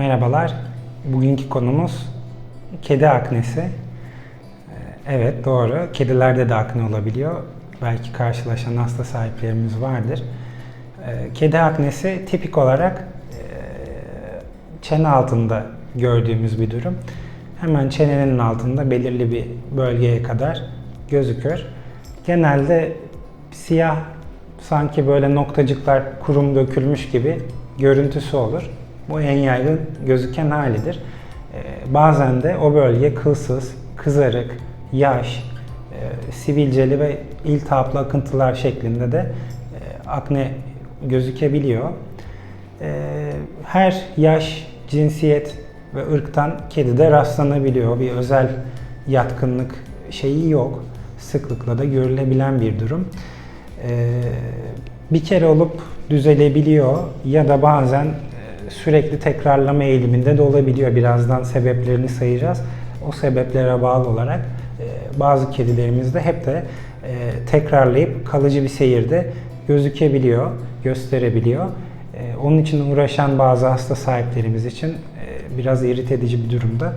Merhabalar. Bugünkü konumuz kedi aknesi. Ee, Evet doğru. Kedilerde de akne olabiliyor. Belki karşılaşan hasta sahiplerimiz vardır. Ee, Kedi aknesi tipik olarak e, çene altında gördüğümüz bir durum. Hemen çenenin altında belirli bir bölgeye kadar gözükür. Genelde siyah sanki böyle noktacıklar kurum dökülmüş gibi görüntüsü olur. Bu en yaygın gözüken halidir. Ee, Bazen de o bölge kılsız, kızarık, yaş, e, sivilceli ve iltihaplı akıntılar şeklinde de e, akne gözükebiliyor. Ee, Her yaş, cinsiyet ve ırktan kedide rastlanabiliyor. Bir özel yatkınlık şeyi yok. Sıklıkla da görülebilen bir durum. Ee, Bir kere olup düzelebiliyor ya da bazen e, sürekli tekrarlama eğiliminde de olabiliyor. Birazdan sebeplerini sayacağız. O sebeplere bağlı olarak e, bazı kedilerimizde hep de e, tekrarlayıp kalıcı bir seyirde gözükebiliyor, gösterebiliyor. E, Onun için uğraşan bazı hasta sahiplerimiz için biraz irite edici bir durumda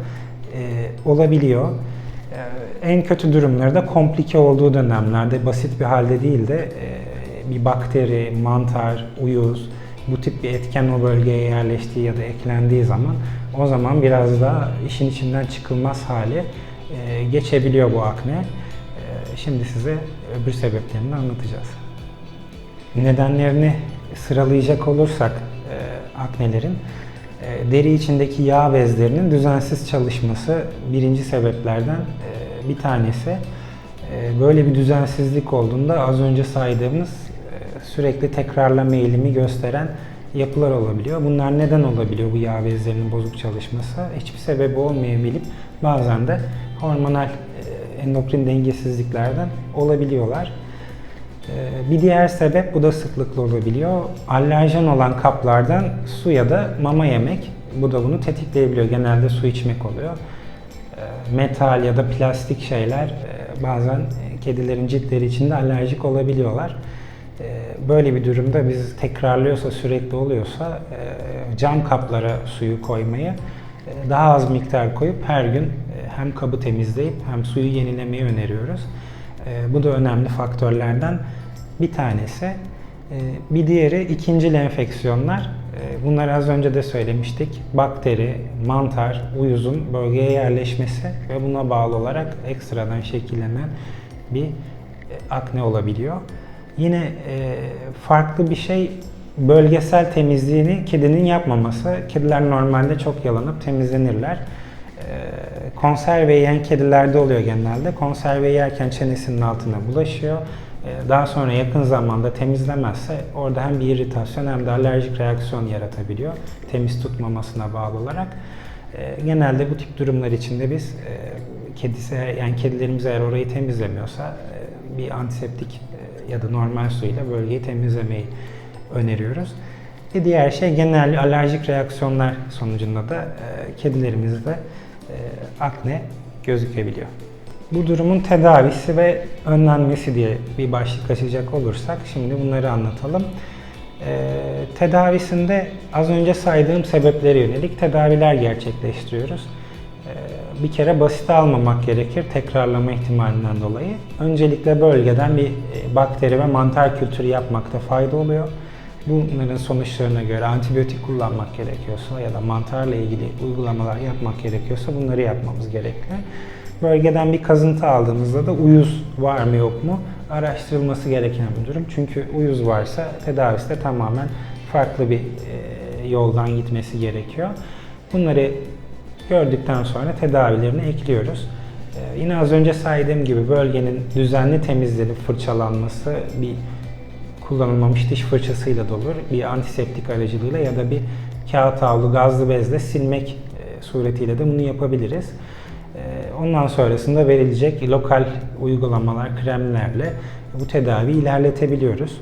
olabiliyor. En kötü durumları da komplike olduğu dönemlerde basit bir halde değil de bir bakteri, mantar, uyuz bu tip bir etken o bölgeye yerleştiği ya da eklendiği zaman o zaman biraz daha işin içinden çıkılmaz hale e, geçebiliyor bu akne. E, Şimdi size öbür sebeplerini anlatacağız. Nedenlerini sıralayacak olursak e, aknelerin e, deri içindeki yağ bezlerinin düzensiz çalışması birinci sebeplerden e, bir tanesi. E, böyle bir düzensizlik olduğunda az önce saydığımız sürekli tekrarlama eğilimi gösteren yapılar olabiliyor. Bunlar neden olabiliyor bu yağ bezlerinin bozuk çalışması? Hiçbir sebebi olmayabilip bazen de hormonal e, endokrin dengesizliklerden olabiliyorlar. Ee, Bir diğer sebep bu da sıklıkla olabiliyor. Alerjen olan kaplardan su ya da mama yemek. Bu da bunu tetikleyebiliyor. Genelde su içmek oluyor. Ee, Metal ya da plastik şeyler e, bazen e, kedilerin ciltleri içinde alerjik olabiliyorlar. Ee, Böyle bir durumda biz tekrarlıyorsa, sürekli oluyorsa e, cam kaplara suyu koymayı e, daha az miktar koyup her gün e, hem kabı temizleyip hem suyu yenilemeyi öneriyoruz. Bu da önemli faktörlerden bir tanesi. Bir diğeri ikinci enfeksiyonlar. Bunları az önce de söylemiştik. Bakteri, mantar, uyuzun bölgeye yerleşmesi ve buna bağlı olarak ekstradan şekillenen bir akne olabiliyor. Yine e, farklı bir şey bölgesel temizliğini kedinin yapmaması. Kediler normalde çok yalanıp temizlenirler. E, konserve yiyen kedilerde oluyor genelde. Konserve yerken çenesinin altına bulaşıyor. E, Daha sonra yakın zamanda temizlemezse orada hem bir iritasyon hem de alerjik reaksiyon yaratabiliyor. Temiz tutmamasına bağlı olarak. E, Genelde bu tip durumlar içinde biz e, kedisi yani kedilerimiz eğer orayı temizlemiyorsa e, bir antiseptik e, ya da normal suyla bölgeyi temizlemeyi öneriyoruz. Bir diğer şey genel alerjik reaksiyonlar sonucunda da e, kedilerimizde e, akne gözükebiliyor. Bu durumun tedavisi ve önlenmesi diye bir başlık açacak olursak şimdi bunları anlatalım. E, tedavisinde az önce saydığım sebeplere yönelik tedaviler gerçekleştiriyoruz. E, bir kere basit almamak gerekir tekrarlama ihtimalinden dolayı. Öncelikle bölgeden bir e, bakteri ve mantar kültürü yapmakta fayda oluyor. Bunların sonuçlarına göre antibiyotik kullanmak gerekiyorsa ya da mantarla ilgili uygulamalar yapmak gerekiyorsa bunları yapmamız gerekli. Bölgeden bir kazıntı aldığımızda da uyuz var mı yok mu araştırılması gereken bir durum. Çünkü uyuz varsa tedavisi de tamamen farklı bir e, yoldan gitmesi gerekiyor. Bunları gördükten sonra tedavilerini ekliyoruz. E, yine az önce saydığım gibi bölgenin düzenli temizlenip fırçalanması bir kullanılmamış diş fırçasıyla da olur. Bir antiseptik aracılığıyla ya da bir kağıt havlu, gazlı bezle silmek e, suretiyle de bunu yapabiliriz. E, Ondan sonrasında verilecek lokal uygulamalar, kremlerle bu tedaviyi ilerletebiliyoruz.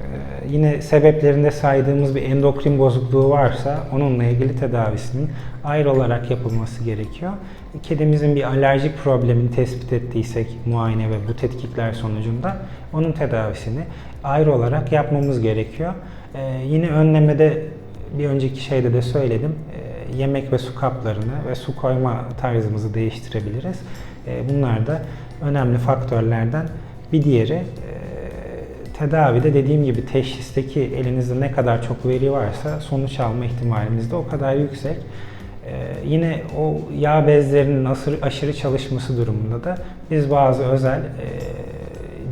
E, Yine sebeplerinde saydığımız bir endokrin bozukluğu varsa onunla ilgili tedavisinin ayrı olarak yapılması gerekiyor. Kedimizin bir alerjik problemini tespit ettiysek muayene ve bu tetkikler sonucunda onun tedavisini ayrı olarak yapmamız gerekiyor. Ee, yine önlemede bir önceki şeyde de söyledim. Ee, yemek ve su kaplarını ve su koyma tarzımızı değiştirebiliriz. Bunlar da önemli faktörlerden bir diğeri. Tedavide dediğim gibi teşhisteki elinizde ne kadar çok veri varsa sonuç alma ihtimalimiz de o kadar yüksek. Ee, yine o yağ bezlerinin aşırı, aşırı çalışması durumunda da biz bazı özel e,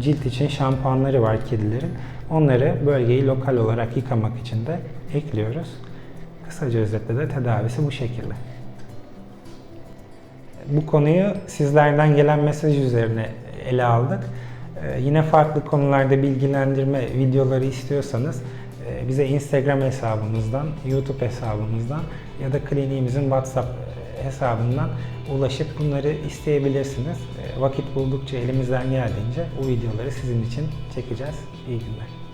cilt için şampuanları var kedilerin. Onları bölgeyi lokal olarak yıkamak için de ekliyoruz. Kısaca özetle de tedavisi bu şekilde. Bu konuyu sizlerden gelen mesaj üzerine ele aldık. Ee, yine farklı konularda bilgilendirme videoları istiyorsanız e, bize Instagram hesabımızdan, YouTube hesabımızdan ya da kliniğimizin WhatsApp e, hesabından ulaşıp bunları isteyebilirsiniz. E, Vakit buldukça elimizden geldiğince bu videoları sizin için çekeceğiz. İyi günler.